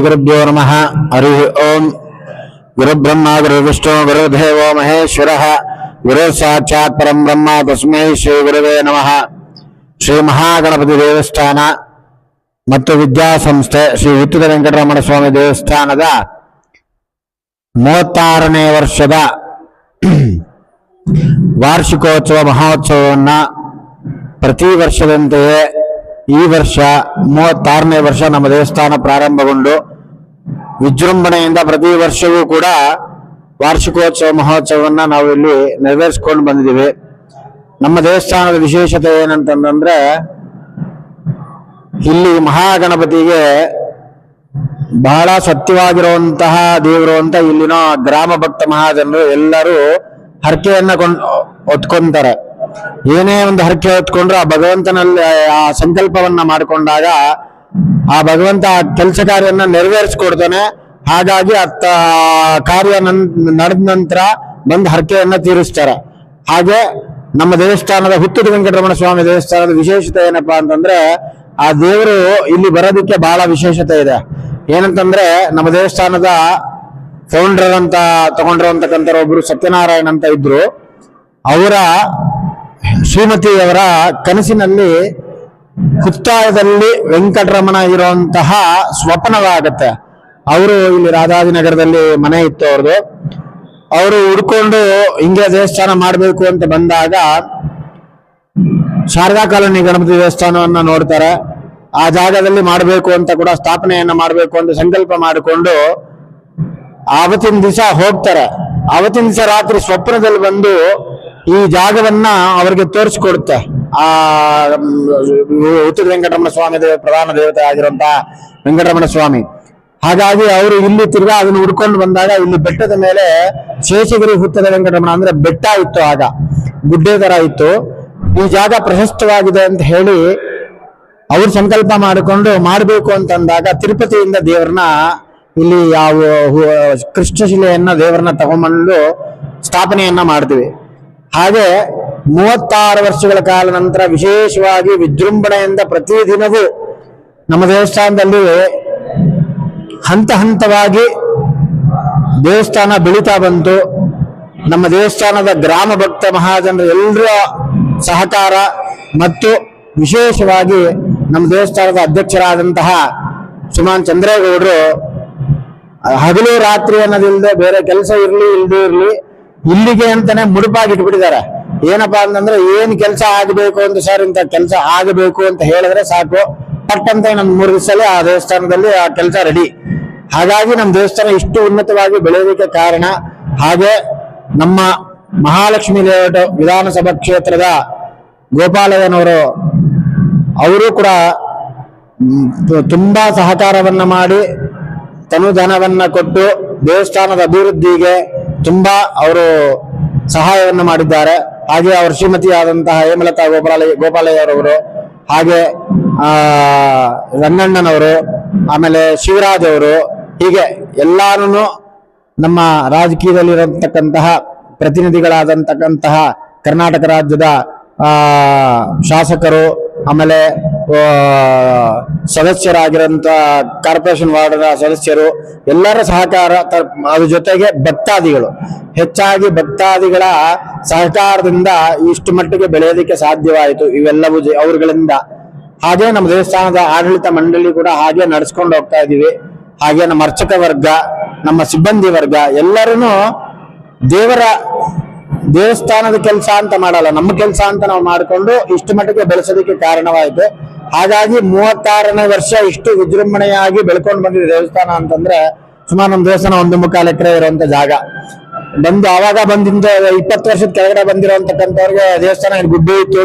ಗುರುಭ್ಯೋ ನಮಃ. ಹರಿ ಓಂ. ಗುರುಬ್ರಹ್ಮ ಗುರುವಿಷ್ಣು ಗುರುದೇವೋ ಮಹೇಶ್ವರ. ಗುರು ಸಾಕ್ಷಾತ್ ಪರಂ ಬ್ರಹ್ಮ ತಸ್ಮೈ ಶ್ರೀ ಗುರುವೇ ನಮಃ. ಶ್ರೀ ಮಹಾಗಣಪತಿ ದೇವಸ್ಥಾನ ಮತ್ತು ವಿದ್ಯಾಸಂಸ್ಥೆ ಶ್ರೀ ಹುತ್ತಿದ ವೆಂಕಟರಮಣ ಸ್ವಾಮಿ ದೇವಸ್ಥಾನದ ಮೂವತ್ತಾರನೇ ವರ್ಷದ ವಾರ್ಷಿಕೋತ್ಸವ ಮಹೋತ್ಸವವನ್ನು ಪ್ರತಿ ವರ್ಷದಂತೆಯೇ ಈ ವರ್ಷ ಮೂವತ್ತಾರನೇ ವರ್ಷ ನಮ್ಮ ದೇವಸ್ಥಾನ ಪ್ರಾರಂಭಗೊಂಡು ವಿಜೃಂಭಣೆಯಿಂದ ಪ್ರತಿ ವರ್ಷವೂ ಕೂಡ ವಾರ್ಷಿಕೋತ್ಸವ ಮಹೋತ್ಸವವನ್ನ ನಾವು ಇಲ್ಲಿ ನೆರವೇರಿಸ್ಕೊಂಡು ಬಂದಿದ್ದೀವಿ. ನಮ್ಮ ದೇವಸ್ಥಾನದ ವಿಶೇಷತೆ ಏನಂತಂದ್ರೆ, ಇಲ್ಲಿ ಮಹಾಗಣಪತಿಗೆ ಬಹಳ ಸತ್ಯವಾಗಿರುವಂತಹ ದೇವರು ಅಂತ ಇಲ್ಲಿನ ಗ್ರಾಮ ಭಕ್ತ ಮಹಾಜನರು ಎಲ್ಲರೂ ಹರಕೆಯನ್ನ ಕೊಂಡ್, ಹೊತ್ಕೊಂತಾರೆ. ಏನೇ ಒಂದು ಹರಕೆ ಹೊತ್ಕೊಂಡ್ರು ಆ ಭಗವಂತನಲ್ಲಿ ಆ ಸಂಕಲ್ಪವನ್ನ ಮಾಡಿಕೊಂಡಾಗ ಆ ಭಗವಂತ ಆ ಕೆಲಸ ಕಾರ್ಯವನ್ನು ನೆರವೇರಿಸ್ಕೊಡ್ತಾನೆ. ಹಾಗಾಗಿ ಅತ್ತ ಕಾರ್ಯ ನಡೆದ ನಂತರ ಬಂದು ಹರಕೆಯನ್ನ ತೀರಿಸ್ತಾರೆ. ಹಾಗೆ ನಮ್ಮ ದೇವಸ್ಥಾನದ ಹುತ್ತದ ವೆಂಕಟರಮಣ ಸ್ವಾಮಿ ದೇವಸ್ಥಾನದ ವಿಶೇಷತೆ ಏನಪ್ಪಾ ಅಂತಂದ್ರೆ ಆ ದೇವರು ಇಲ್ಲಿ ಬರೋದಕ್ಕೆ ಬಹಳ ವಿಶೇಷತೆ ಇದೆ. ಏನಂತಂದ್ರೆ ನಮ್ಮ ದೇವಸ್ಥಾನದ ಫೌಂಡರ್ ಅಂತ ತಗೊಂಡಿರುವಂತಕ್ಕಂಥ ಒಬ್ರು ಸತ್ಯನಾರಾಯಣ ಅಂತ ಇದ್ರು. ಅವರ ಶ್ರೀಮತಿಯವರ ಕನಸಿನಲ್ಲಿ ಹುತ್ತಾಯದಲ್ಲಿ ವೆಂಕಟರಮಣ ಇರುವಂತಹ ಸ್ವಪ್ನವಾಗತ್ತೆ. ಅವರು ಇಲ್ಲಿ ರಾಧಾಜಿನಗರದಲ್ಲಿ ಮನೆ ಇತ್ತು ಅವ್ರದ್ದು ಅವರು ಹುಡ್ಕೊಂಡು ಹಿಂಗೆ ದೇವಸ್ಥಾನ ಮಾಡಬೇಕು ಅಂತ ಬಂದಾಗ ಶಾರದಾ ಕಾಲೋನಿ ಗಣಪತಿ ದೇವಸ್ಥಾನವನ್ನ ನೋಡ್ತಾರೆ. ಆ ಜಾಗದಲ್ಲಿ ಮಾಡಬೇಕು ಅಂತ ಕೂಡ ಸ್ಥಾಪನೆಯನ್ನ ಮಾಡಬೇಕು ಅಂತ ಸಂಕಲ್ಪ ಮಾಡಿಕೊಂಡು ಆವತ್ತಿನ ದಿವಸ ಹೋಗ್ತಾರೆ. ಆವತ್ತಿನ ದಿವಸ ರಾತ್ರಿ ಸ್ವಪ್ನದಲ್ಲಿ ಬಂದು ಈ ಜಾಗವನ್ನ ಅವರಿಗೆ ತೋರಿಸ್ಕೊಡುತ್ತೆ. ಆ ಉತ್ತರ ವೆಂಕಟರಮಣ ಸ್ವಾಮಿ ಪ್ರಧಾನ ದೇವತೆ ಆಗಿರುವಂತ ವೆಂಕಟರಮಣ ಸ್ವಾಮಿ. ಹಾಗಾಗಿ ಅವರು ಇಲ್ಲಿ ತಿರ್ಗಾ ಅದನ್ನು ಹುಡ್ಕೊಂಡು ಬಂದಾಗ ಇಲ್ಲಿ ಬೆಟ್ಟದ ಮೇಲೆ ಶೇಷಗಿರಿ ಹುತ್ತದ ವೆಂಕಟರಮಣ ಅಂದ್ರೆ ಬೆಟ್ಟ ಇತ್ತು ಆಗ. ಗುಡ್ಡೆ ತರ ಇತ್ತು. ಈ ಜಾಗ ಪ್ರಶಸ್ತವಾಗಿದೆ ಅಂತ ಹೇಳಿ ಅವ್ರು ಸಂಕಲ್ಪ ಮಾಡಿಕೊಂಡು ಮಾಡಬೇಕು ಅಂತಂದಾಗ ತಿರುಪತಿಯಿಂದ ದೇವರನ್ನ ಇಲ್ಲಿ ಯಾವ ಕೃಷ್ಣಶಿಲೆಯನ್ನ ದೇವರನ್ನ ತಗೊಂಬಂದು ಸ್ಥಾಪನೆಯನ್ನ ಮಾಡ್ತೀವಿ. ಹಾಗೆ ಮೂವತ್ತಾರು ವರ್ಷಗಳ ಕಾಲ ನಂತರ ವಿಶೇಷವಾಗಿ ವಿಜೃಂಭಣೆಯಿಂದ ಪ್ರತಿದಿನವೂ ನಮ್ಮ ದೇವಸ್ಥಾನದಲ್ಲಿ ಹಂತ ಹಂತವಾಗಿ ದೇವಸ್ಥಾನ ಬೆಳೀತಾ ಬಂತು. ನಮ್ಮ ದೇವಸ್ಥಾನದ ಗ್ರಾಮ ಭಕ್ತ ಮಹಾಜನರ ಎಲ್ಲರ ಸಹಕಾರ ಮತ್ತು ವಿಶೇಷವಾಗಿ ನಮ್ಮ ದೇವಸ್ಥಾನದ ಅಧ್ಯಕ್ಷರಾದಂತಹ ಸುಮಾನ್ ಚಂದ್ರೇಗೌಡರು, ಹಗಲು ರಾತ್ರಿ ಅನ್ನೋದಿಲ್ಲದೆ ಬೇರೆ ಕೆಲಸ ಇರಲಿ ಇಲ್ಲದೇ ಇರ್ಲಿ ಇಲ್ಲಿಗೆ ಅಂತಾನೆ ಮುಡುಪಾಗಿಟ್ಬಿಟ್ಟಿದ್ದಾರೆ ಏನಪ್ಪಾ ಅಂತಂದ್ರೆ ಏನ್ ಕೆಲಸ ಆಗಬೇಕು ಅಂತ ಸರ್ ಇಂತ ಕೆಲಸ ಆಗಬೇಕು ಅಂತ ಹೇಳಿದ್ರೆ ಸಾಕು. ಪಟ್ ಅಂತ ನಮ್ ಮೂರು ದಿವಸದಲ್ಲಿ ಆ ದೇವಸ್ಥಾನದಲ್ಲಿ ಆ ಕೆಲಸ ರೆಡಿ ಹಾಗಾಗಿ ನಮ್ಮ ದೇವಸ್ಥಾನ ಇಷ್ಟು ಉನ್ನತವಾಗಿ ಬೆಳೆಯೋದಕ್ಕೆ ಕಾರಣ ಹಾಗೆ ನಮ್ಮ ಮಹಾಲಕ್ಷ್ಮಿ ಲೇಔಟ್ ವಿಧಾನಸಭಾ ಕ್ಷೇತ್ರದ ಗೋಪಾಲಯ್ಯನವರು ಅವರು ಕೂಡ ತುಂಬಾ ಸಹಕಾರವನ್ನ ಮಾಡಿ ತನುಧನವನ್ನ ಕೊಟ್ಟು ದೇವಸ್ಥಾನದ ಅಭಿವೃದ್ಧಿಗೆ ತುಂಬಾ ಅವರು ಸಹಾಯವನ್ನು ಮಾಡಿದ್ದಾರೆ. ಹಾಗೆ ಅವರ ಶ್ರೀಮತಿಯಾದಂತಹ ಹೇಮಲತಾ ಗೋಪಾಲಯ್ಯ ಗೋಪಾಲಯ್ಯರವರು, ಹಾಗೆ, ಆ ರಂಗಣ್ಣನವರು ಆಮೇಲೆ ಶಿವರಾಜ್ ಅವರು ಹೀಗೆ ಎಲ್ಲಾನು ನಮ್ಮ ರಾಜಕೀಯದಲ್ಲಿರತಕ್ಕಂತಹ ಪ್ರತಿನಿಧಿಗಳಾದಂತಕ್ಕಂತಹ ಕರ್ನಾಟಕ ರಾಜ್ಯದ ಶಾಸಕರು, ಆಮೇಲೆ ಆ, ಸದಸ್ಯರಾಗಿರೋಂಥ ಕಾರ್ಪೊರೇಷನ್ ವಾರ್ಡ್ನ ಸದಸ್ಯರು ಎಲ್ಲರ ಸಹಕಾರ ಅದ್ರ ಜೊತೆಗೆ ಭಕ್ತಾದಿಗಳು. ಹೆಚ್ಚಾಗಿ ಭಕ್ತಾದಿಗಳ ಸಹಕಾರದಿಂದ ಇಷ್ಟು ಮಟ್ಟಿಗೆ ಬೆಳೆಯೋದಕ್ಕೆ ಸಾಧ್ಯವಾಯಿತು ಇವೆಲ್ಲವೂ ಅವರುಗಳಿಂದ. ಹಾಗೆ ನಮ್ಮ ದೇವಸ್ಥಾನದ ಆಡಳಿತ ಮಂಡಳಿ ಕೂಡ ಹಾಗೆ ನಡ್ಸ್ಕೊಂಡು ಹೋಗ್ತಾ ಇದೀವಿ. ಹಾಗೆ ನಮ್ಮ ಅರ್ಚಕ ವರ್ಗ ನಮ್ಮ ಸಿಬ್ಬಂದಿ ವರ್ಗ ಎಲ್ಲರೂ ದೇವರ ದೇವಸ್ಥಾನದ ಕೆಲಸ ಅಂತ ಮಾಡಲ್ಲ. ನಮ್ಮ ಕೆಲಸ ಅಂತ ನಾವು ಮಾಡಿಕೊಂಡು ಇಷ್ಟು ಮಟ್ಟಿಗೆ ಬೆಳೆಸೋದಕ್ಕೆ ಕಾರಣವಾಯಿತು. ಹಾಗಾಗಿ ಮೂವತ್ತಾರನೇ ವರ್ಷ ಇಷ್ಟು ವಿಜೃಂಭಣೆಯಾಗಿ ಬೆಳ್ಕೊಂಡು ಬಂದಿದೆ ದೇವಸ್ಥಾನ ಅಂತಂದ್ರೆ ಸುಮಾರು ನಮ್ಮ ದೇವಸ್ಥಾನ ಒಂದು ಮುಕ್ಕಾಲು ಎಕರೆ ಇರುವಂತ ಜಾಗ. ಬಂದು ಆವಾಗ ಬಂದಿಂದ ಇಪ್ಪತ್ತು ವರ್ಷದ ಕೆಳಗಡೆ ಬಂದಿರೋಂತಕ್ಕಂಥವ್ರಿಗೆ ದೇವಸ್ಥಾನ ಗುಡ್ಡೆ ಇತ್ತು